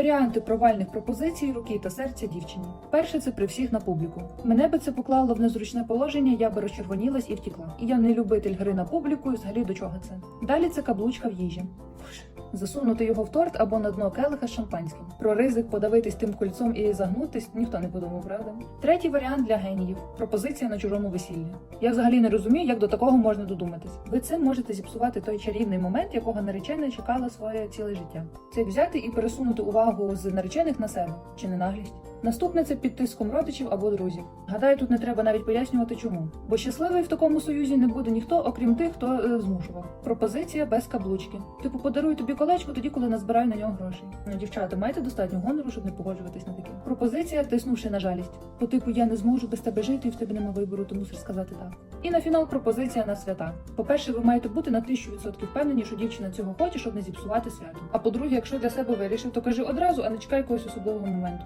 Варіанти провальних пропозицій руки та серця дівчині. Перше це при всіх на публіку. Мене би це поклало в незручне положення, я би розчервонілась і втікла. І я не любитель гри на публіку, і взагалі до чого це. Далі це каблучка в їжі. Засунути його в торт або на дно келиха з шампанським. Про ризик подавитись тим кольцом і загнутись ніхто не подумав, правда? Третій варіант для геніїв пропозиція на чужому весіллі. Я взагалі не розумію, як до такого можна додуматись. Ви цим можете зіпсувати той чарівний момент, якого наречена чекала своє ціле життя. Це взяти і пересунути увагу з наречених на себе чи не наглість. Наступне це під тиском родичів або друзів. Гадаю, тут не треба навіть пояснювати чому. Бо щасливий в такому союзі не буде ніхто, окрім тих, хто е, змушував. Пропозиція без каблучки. Типу, подарую тобі колечко тоді, коли назбираю на нього грошей. Ну, дівчата, маєте достатньо гонору, щоб не погоджуватись на таке. Пропозиція, тиснувши на жалість. По типу я не зможу без тебе жити, і в тебе нема вибору, ти мусиш сказати так. І на фінал пропозиція на свята. По-перше, ви маєте бути на тисячу відсотків впевнені, що дівчина цього хоче, щоб не зіпсувати свято. А по-друге, якщо для себе вирішив, то кажи одразу, а не чекай якогось особливого моменту.